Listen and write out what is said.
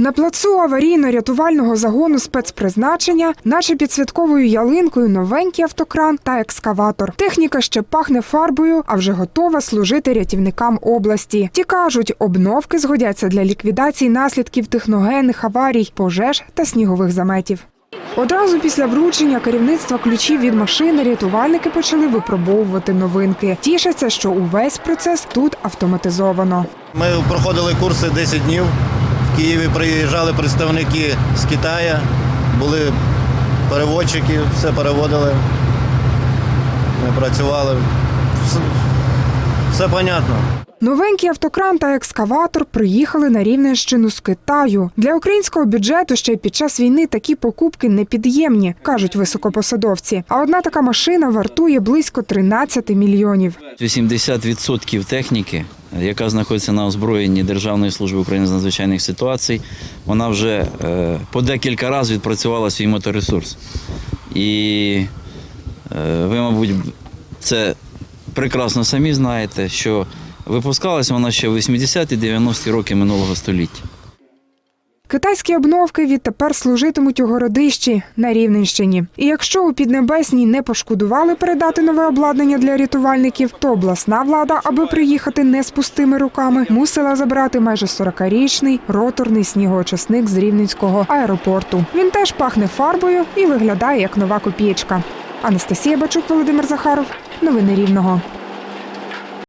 На плацу аварійно-рятувального загону спецпризначення, наче під святковою ялинкою, новенький автокран та екскаватор. Техніка ще пахне фарбою, а вже готова служити рятівникам області. Ті кажуть, обновки згодяться для ліквідації наслідків техногенних аварій, пожеж та снігових заметів. Одразу після вручення керівництва ключів від машини рятувальники почали випробовувати новинки. Тішаться, що увесь процес тут автоматизовано. Ми проходили курси 10 днів. Києві приїжджали представники з Китаю, були переводчики, все переводили. Ми працювали. Все, понятно. Новенький автокран та екскаватор приїхали на Рівненщину з Китаю. Для українського бюджету ще й під час війни такі покупки непід'ємні, кажуть високопосадовці. А одна така машина вартує близько 13 мільйонів. 80% техніки, яка знаходиться на озброєнні Державної служби України з надзвичайних ситуацій, вона вже е, по декілька разів відпрацювала свій моторесурс. І е, ви, мабуть, це прекрасно самі знаєте, що випускалася вона ще в 80-ті 90-ті роки минулого століття. Китайські обновки відтепер служитимуть у городищі на Рівненщині. І якщо у Піднебесній не пошкодували передати нове обладнання для рятувальників, то обласна влада, аби приїхати не з пустими руками, мусила забрати майже 40-річний роторний снігоочисник з Рівненського аеропорту. Він теж пахне фарбою і виглядає як нова копієчка. Анастасія Бачук, Володимир Захаров. Новини Рівного.